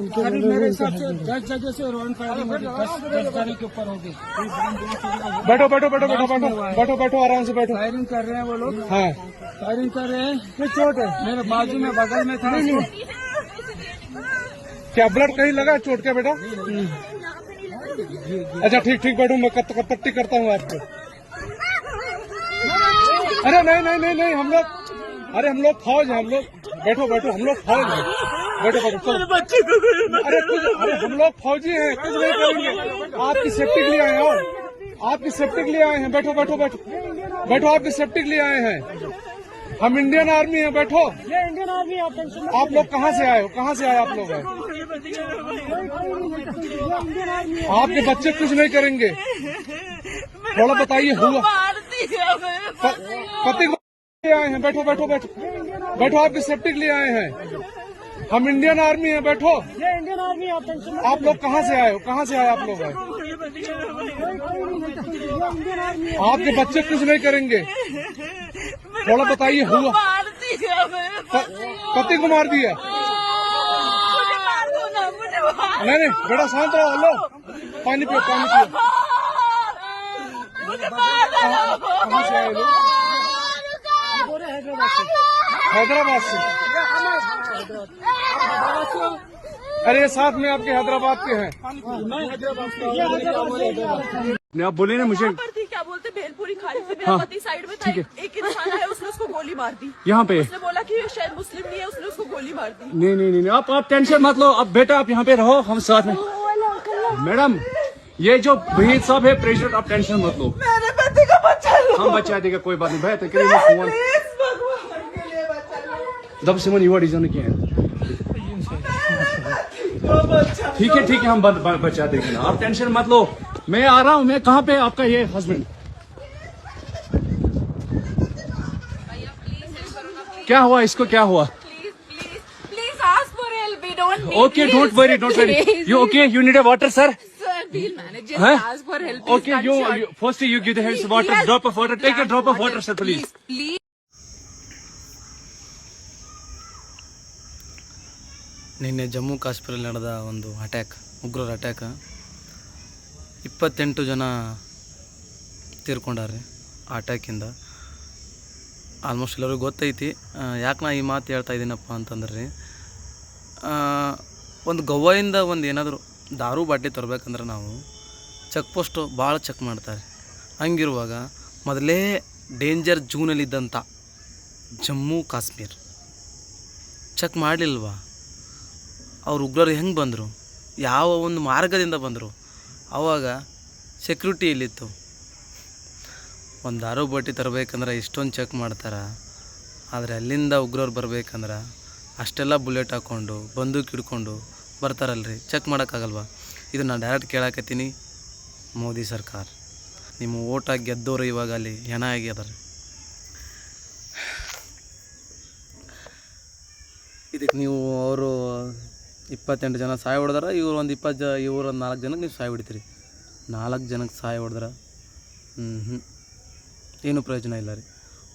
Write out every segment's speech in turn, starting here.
अभी मेरे हिसाब से दस जगह से रॉन फायरिंग होगी दस दस जने के ऊपर होगी बैठो बैठो बैठो बैठो बैठो बैठो बैठो आराम से बैठो। फायरिंग कर रहे हैं वो लोग। हाँ। फायरिंग कर रहे हैं। चोट है। मेरे बाजू में बगल में था। क्या ब्लड कहीं लगा चोट क्या बेटा? अच्छा ठीक ठीक बैठो मैं पट्टी करता हूँ आपको। अरे नहीं नहीं नहीं नहीं हम लोग अरे हम लोग फौज है हम लोग। बैठो बैठो हम लोग फौज है। बैठो बैठो चलो। अरे अरे हम लोग फौजी हैं कुछ नहीं करेंगे। आपकी सेफ्टी के लिए आए हैं आपकी सेफ्टी के लिए आए हैं। बैठो बैठो बैठो। बैठो आपकी सेफ्टी के लिए आए हैं। हम इंडियन आर्मी हैं बैठो। ये इंडियन आर्मी आप टेंशन आप लोग कहाँ से आए हो? कहाँ से आए आप लोग? हैं आपके बच्चे कुछ नहीं करेंगे। थोड़ा बताइए हुआ पति लिए आए हैं, बैठो बैठो बैठो। बैठो आपकी सेफ्टी के लिए आए हैं। हम इंडियन आर्मी हैं, बैठो। ये इंडियन आर्मी आप टेंशन आप लोग कहाँ से आए हो? कहाँ से आए आप लोग? आर्मी आपके बच्चे कुछ नहीं करेंगे। थोड़ा बताइए, हुआ पति को मार दिया। नहीं नहीं, बेटा, शांत रहो हेलो पानी पियो पानी पियो। कहाँ से आए लोग? हैदराबाद से। अरे ये साथ में आपके हैदराबाद के हैं। आप बोले ना मुझे क्या बोलते? भेलपुरी खाने से मेरा पति साइड में था। एक इंसान है उसने उसको गोली मार दी। यहाँ पे। उसने बोला कि ये शायद मुस्लिम नहीं है उसने उसको गोली मार दी। नहीं नहीं नहीं आप आप टेंशन मत लो। अब बेटा आप यहाँ पे रहो हम साथ में। मैडम ये जो वहीद साहब है प्रेसिडेंट आप टेंशन मत लो। मेरे पति का बच्चा हम बचा देगा कोई बात नहीं। भाई तकरीबन फ़ोन प्लीज़ भगवान के लिए बच्चा लो दब सिमन युवा डिज़ाइन किया है। ठीक है ठीक है हम बच- देंगे ना। आप टेंशन मत लो। मैं आ रहा हूँ मैं कहाँ पे आपका ये हस्बैंड क्या हुआ इसको क्या हुआ? Please please please okay don't worry don't worry you okay you need a water sir sir we'll manage it Huh? ask for help. Okay, you, you first you give the hands water, drop of water. Take a drop of water, sir, please. please. ನಿನ್ನೆ ಜಮ್ಮು ಕಾಶ್ಮೀರಲ್ಲಿ ನಡೆದ ಒಂದು attack ಉಗ್ರರ attack ಇಪ್ಪತ್ತೆಂಟು ಜನ ತೀರ್ಕೊಂಡಾರೆ ಆ ಅಟ್ಯಾಕಿಂದ almost ಎಲ್ಲರಿಗೂ ಗೊತ್ತೈತಿ. ಯಾಕೆ ನಾ ಈ ಮಾತು ಹೇಳ್ತಾ ಇದ್ದೀನಪ್ಪ ಅಂತಂದ್ರೆ ರೀ ಒಂದು ಗವ್ವಾಯಿಂದ ಒಂದು ಏನಾದರೂ ದಾರು ಬಾಟ್ಲಿ ತರಬೇಕಂದ್ರೆ ನಾವು ಚೆಕ್ ಪೋಸ್ಟು ಭಾಳ ಚೆಕ್ ಮಾಡ್ತಾರೆ. ಹಂಗಿರುವಾಗ ಮೊದಲೇ ಡೇಂಜರ್ ಜೂನಲ್ಲಿದ್ದಂಥ ಜಮ್ಮು ಕಾಶ್ಮೀರ್. ಚೆಕ್ ಮಾಡಲಿಲ್ವಾ? ಅವ್ರು ಉಗ್ರರು ಹೆಂಗೆ ಬಂದರು? ಯಾವ ಒಂದು ಮಾರ್ಗದಿಂದ ಬಂದರು? ಆವಾಗ ಸೆಕ್ಯೂರಿಟಿ ಇಲ್ಲಿತ್ತು ಒಂದು ದಾರು ಬಟ್ಟಿ ತರಬೇಕಂದ್ರೆ ಇಷ್ಟೊಂದು ಚೆಕ್ ಮಾಡ್ತಾರೆ. ಆದರೆ ಅಲ್ಲಿಂದ ಉಗ್ರರು ಬರ್ಬೇಕಂದ್ರೆ ಅಷ್ಟೆಲ್ಲ ಬುಲೆಟ್ ಹಾಕ್ಕೊಂಡು ಬಂದೂಕ್ ಹಿಡ್ಕೊಂಡು ಬರ್ತಾರಲ್ರಿ. ಚೆಕ್ ಮಾಡೋಕ್ಕಾಗಲ್ವಾ? ಇದು ನಾನು ಡೈರೆಕ್ಟ್ ಕೇಳಾಕತ್ತೀನಿ. ಮೋದಿ ಸರ್ಕಾರ. ನಿಮ್ಮ ಓಟಾಗಿ ಗೆದ್ದವರು ಇವಾಗ ಅಲ್ಲಿ ಹೆಣ ಆಗ್ಯದಾರೆ. ಇದಕ್ಕೆ ನೀವು ಅವರು ಇಪ್ಪತ್ತೆಂಟು ಜನ ಸಾಯ ಹೊಡೆದಾರ, ಇವ್ರು ಒಂದು ಇಪ್ಪತ್ತು ಜ, ಇವ್ರು ಒಂದು ನಾಲ್ಕು ಜನಕ್ಕೆ ನೀವು ಸಾಯ ಹೊಡಿತೀರಿ. ನಾಲ್ಕು ಜನಕ್ಕೆ ಸಾಯ ಹೊಡೆದ್ರ. ಹ್ಞೂ ಹ್ಞೂ ಏನೂ ಪ್ರಯೋಜನ ಇಲ್ಲ ರೀ.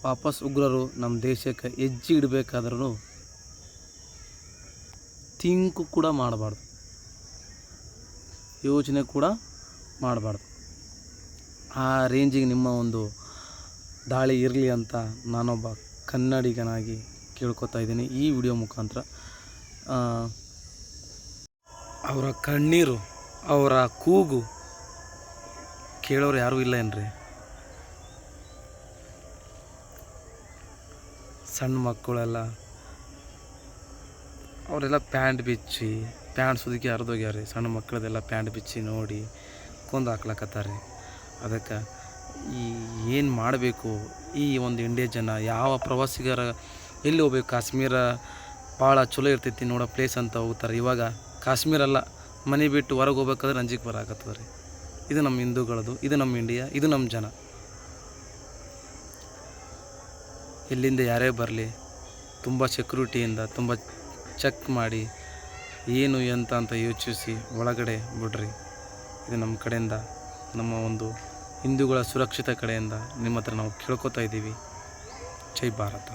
ವಾಪಸ್ ಉಗ್ರರು ನಮ್ಮ ದೇಶಕ್ಕೆ ಹೆಜ್ಜೆ ಇಡಬೇಕಾದ್ರೂ ಥಿಂಕು ಕೂಡ ಮಾಡಬಾರ್ದು. ಯೋಚನೆ ಕೂಡ ಮಾಡಬಾರ್ದು. ಆ ರೇಂಜಿಗೆ ನಿಮ್ಮ ಒಂದು ದಾಳಿ ಇರಲಿ ಅಂತ ನಾನೊಬ್ಬ ಕನ್ನಡಿಗನಾಗಿ ಕೇಳ್ಕೊತಾ ಇದ್ದೀನಿ ಈ ವಿಡಿಯೋ ಮುಖಾಂತರ. ಅವರ ಕಣ್ಣೀರು, ಅವರ ಕೂಗು ಕೇಳೋರು ಯಾರೂ ಇಲ್ಲ ಏನ್ರಿ? ಸಣ್ಣ ಮಕ್ಕಳೆಲ್ಲ ಅವರೆಲ್ಲ ಪ್ಯಾಂಟ್ ಬಿಚ್ಚಿ, ಪ್ಯಾಂಟ್ ಸುದಕ್ಕೆ ಹರಿದೋಗ್ಯಾರ ಸಣ್ಣ ಮಕ್ಕಳದೆಲ್ಲ ಪ್ಯಾಂಟ್ ಬಿಚ್ಚಿ ನೋಡಿ ಕೊಂದು ಹಾಕ್ಲಕತ್ತಾರೆ ಅದಕ್ಕೆ ಈ ಏನು ಮಾಡಬೇಕು? ಈ ಒಂದು ಇಂಡಿಯಾ ಜನ, ಯಾವ ಪ್ರವಾಸಿಗರ ಎಲ್ಲಿ ಹೋಗ್ಬೇಕು? ಕಾಶ್ಮೀರ ಭಾಳ ಚಲೋ ಇರ್ತೈತಿ ನೋಡೋ ಪ್ಲೇಸ್ ಅಂತ ಹೋಗ್ತಾರೆ. ಇವಾಗ ಕಾಶ್ಮೀರ ಅಲ್ಲ, ಮನೆ ಬಿಟ್ಟು ಹೊರಗೆ ಹೋಗ್ಬೇಕಾದ್ರೆ ಅಂಜಿಕೆ ಬರಾಕತ್ತದ ರೀ. ಇದು ನಮ್ಮ ಹಿಂದೂಗಳದು, ಇದು ನಮ್ಮ ಇಂಡಿಯಾ, ಇದು ನಮ್ಮ ಜನ. ಇಲ್ಲಿಂದ ಯಾರೇ ಬರಲಿ, ತುಂಬ ಸೆಕ್ಯೂರಿಟಿಯಿಂದ ತುಂಬ ಚೆಕ್ ಮಾಡಿ, ಏನು, ಎಂತ ಅಂತ ಯೋಚಿಸಿ ಒಳಗಡೆ ಬಿಡ್ರಿ. ಇದು ನಮ್ಮ ಕಡೆಯಿಂದ, ನಮ್ಮ ಒಂದು ಹಿಂದೂಗಳ ಸುರಕ್ಷಿತ ಕಡೆಯಿಂದ ನಿಮ್ಮ ಹತ್ರ ನಾವು ಕೇಳ್ಕೊತಾ ಇದ್ದೀವಿ. ಜೈ ಭಾರತ.